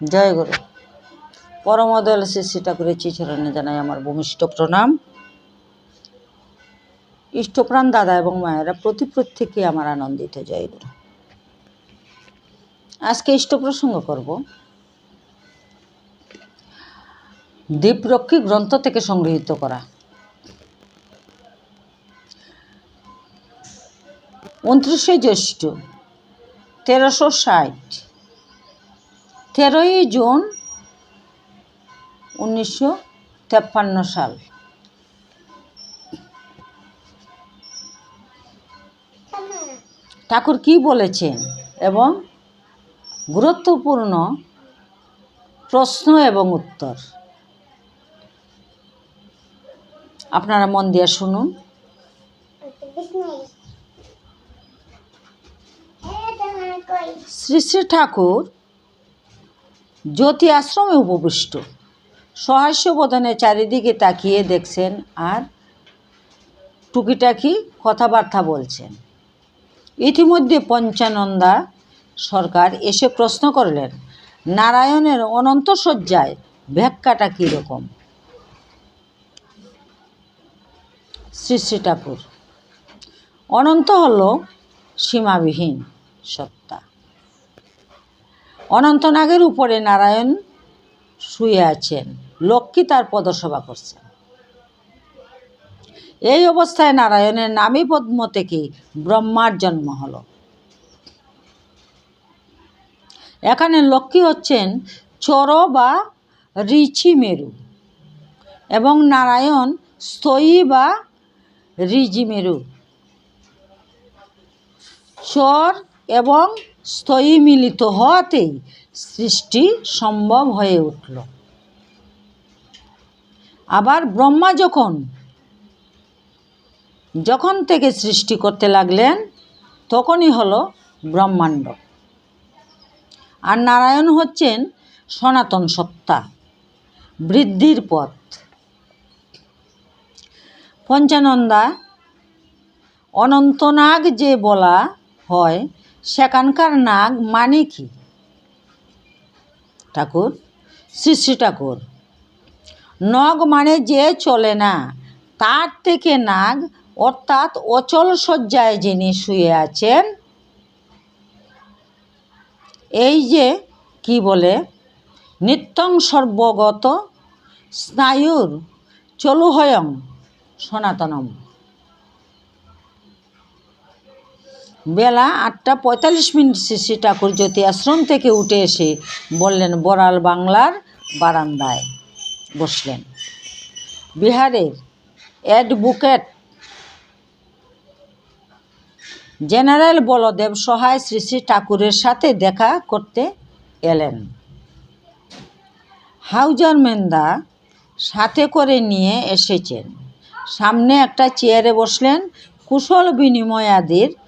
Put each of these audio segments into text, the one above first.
জয় গুরু। পরমদল শ্রী ঠাকুরের চিচরণে জানাই আমার ভূমিষ্ঠ প্রণাম। ইষ্টপ্রাণ দাদা এবং মায়েরা প্রতি প্রত্যেকে আমার আনন্দিত জয় গুরু। আজকে ইষ্ট প্রসঙ্গ করব। দীপরক্ষী গ্রন্থ থেকে সংগৃহীত করা। উনত্রিশে জ্যৈষ্ঠ, তেরোশো ষাট। তেরোই জুন উনিশশো তেপ্পান্ন সাল। ঠাকুর কি বলেছেন এবং গুরুত্বপূর্ণ প্রশ্ন এবং উত্তর? আপনারা মন দিয়ে শুনুন। শ্রী শ্রী ঠাকুর জ্যোতি আশ্রমে উপবিষ্ট। সহাস্য চারিদিকে তাকিয়ে দেখছেন আর টুকিটাকি কথাবার্তা বলছেন। ইতিমধ্যে পঞ্চানন্দা সরকার এসে প্রশ্ন করলেন, নারায়ণের অনন্ত শয্যায় ব্যাখ্যাটা কীরকম শ্রী শ্রী ঠাকুর অনন্ত হল সীমাবিহীন সত্তা। অনন্তনাগের উপরে নারায়ণ শুয়ে আছেন। লক্ষ্মী তার পদসভা করছেন। এই অবস্থায় নারায়ণের নামী পদ্ম থেকে ব্রহ্মার জন্ম হল। এখানে লক্ষ্মী হচ্ছেন চর বা ঋচি মেরু এবং নারায়ণ স্থয়ী বা রিজি মেরু। চর এবং স্থয়ী মিলিত হওয়াতেই সৃষ্টি সম্ভব হয়ে উঠল। আবার ব্রহ্মা যখন যখন থেকে সৃষ্টি করতে লাগলেন, তখনই হলো ব্রহ্মাণ্ড। আর নারায়ণ হচ্ছেন সনাতন সত্তা, বৃদ্ধির পথ। পঞ্চানন্দা, অনন্তনাগ যে বলা হয় সেখানকার নাগ মানে কি? ঠাকুর, শ্রী শ্রী ঠাকুর। নগ মানে যে চলে না, তার থেকে নাগ অর্থাৎ অচল শয্যায় যিনি শুয়ে আছেন, এই যে কি বলে, নিত্যং সর্বগত স্নায়ুর চলুহয়ং সনাতনম। বেলা আটটা পঁয়তাল্লিশ মিনিট শ্রী ঠাকুর জ্যোতি আশ্রম থেকে উঠে এসে বললেন, বড়াল বাংলার বারান্দায়। বসলেন। বিহারের অ্যাডভোকেট জেনারেল বলদেব সহায় শ্রী শ্রী ঠাকুরের সাথে দেখা করতে এলেন। হাউজার মেন্দা সাথে করে নিয়ে এসেছেন। সামনে একটা চেয়ারে বসলেন। কুশল বিনিময় আদির পর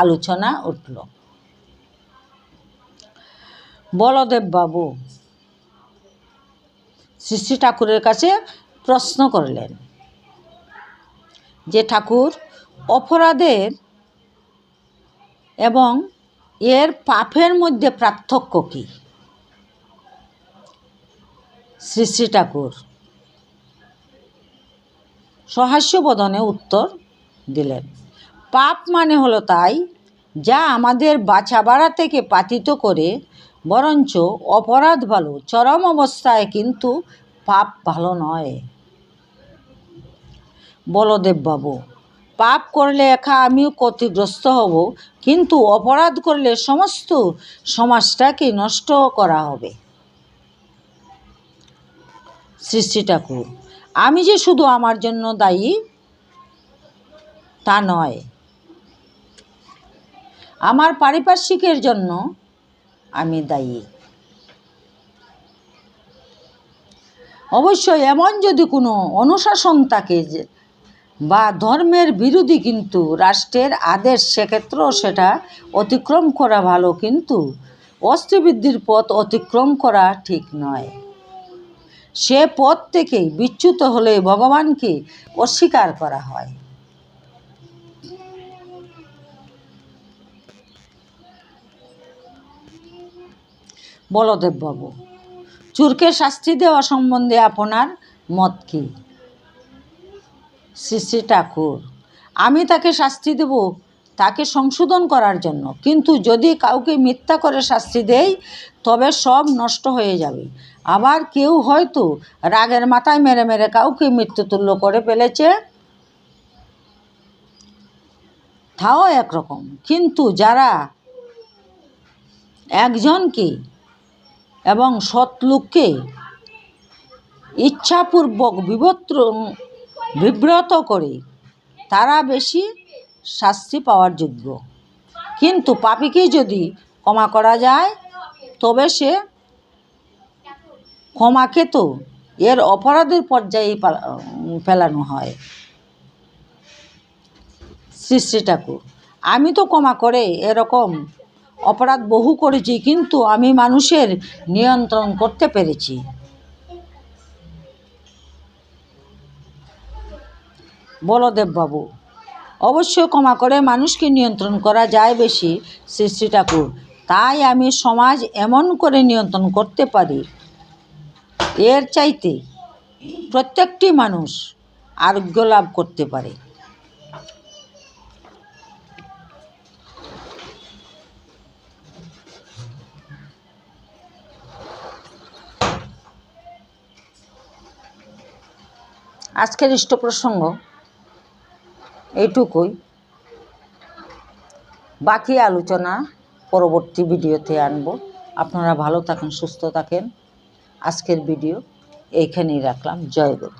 আলোচনা উঠল। বলদেব বাবু শ্রী শ্রী ঠাকুরের কাছে প্রশ্ন করলেন, যে ঠাকুর অপরাধের এবং এর পাপের মধ্যে পার্থক্য কী? শ্রী শ্রী ঠাকুর সহাস্য বদনে উত্তর দিলেন পাপ মানে হলো তাই, যা আমাদের বাছা বাড়া থেকে পাতিত করে, বরঞ্চ অপরাধ ভালো, চরম অবস্থায় কিন্তু পাপ ভালো নয়। বলদেব বাবু পাপ করলে একা আমিও ক্ষতিগ্রস্ত হব, কিন্তু অপরাধ করলে সমস্ত সমাজটাকে নষ্ট করা হবে। শ্রী ঠাকুর, আমি যে শুধু আমার জন্য দায়ী, তা নয়। আমার পারিপার্শ্বিকের জন্য আমি দায়ী। অবশ্যই এমন যদি কোনো অনুশাসন থাকে যে, বা ধর্মের বিরোধী কিন্তু রাষ্ট্রের আদেশ সেক্ষেত্রেও সেটা অতিক্রম করা ভালো, কিন্তু অস্ত্রবৃদ্ধির পথ অতিক্রম করা ঠিক নয়। সে পথ থেকে বিচ্যুত হলে ভগবানকে অস্বীকার করা হয়। বলদেববাবু চুরকে শাস্তি দেওয়া সম্বন্ধে আপনার মত কী? শ্রী ঠাকুর, আমি তাকে শাস্তি দেব, তাকে সংশোধন করার জন্য। কিন্তু যদি কাউকে মিথ্যা করে শাস্তি দেই, তবে সব নষ্ট হয়ে যাবে। আবার কেউ হয়তো রাগের মাথায় মেরে মেরে কাউকে মৃত্যুতুল্য করে ফেলেছে। তাও একরকম। কিন্তু যারা একজনকে এবং সৎ ইচ্ছাপূর্বক বিবত্র বিব্রত করে, তারা বেশি শাস্তি পাওয়ার যোগ্য। কিন্তু পাপীকে যদি ক্ষমা করা যায়, তবে সে ক্ষমাকে তো এর অপরাধের পর্যায়ে ফেলানো হয়। শ্রী ঠাকুর, আমি তো ক্ষমা করে এরকম অপরাধ বহু করেছি, কিন্তু আমি মানুষের নিয়ন্ত্রণ করতে পেরেছি। বলদেব বাবু অবশ্যই ক্ষমা করে মানুষকে নিয়ন্ত্রণ করা যায় বেশি শ্রী শ্রী ঠাকুর। তাই আমি সমাজ এমন করে নিয়ন্ত্রণ করতে পারি। এর চাইতে প্রত্যেকটি মানুষ আরোগ্য লাভ করতে পারে। আজকের ইষ্ট প্রসঙ্গ এইটুকুই। বাকি আলোচনা পরবর্তী ভিডিওতে আনব। আপনারা ভালো থাকেন, সুস্থ থাকেন। আজকের ভিডিও এইখানেই রাখলাম। জয় গুরু।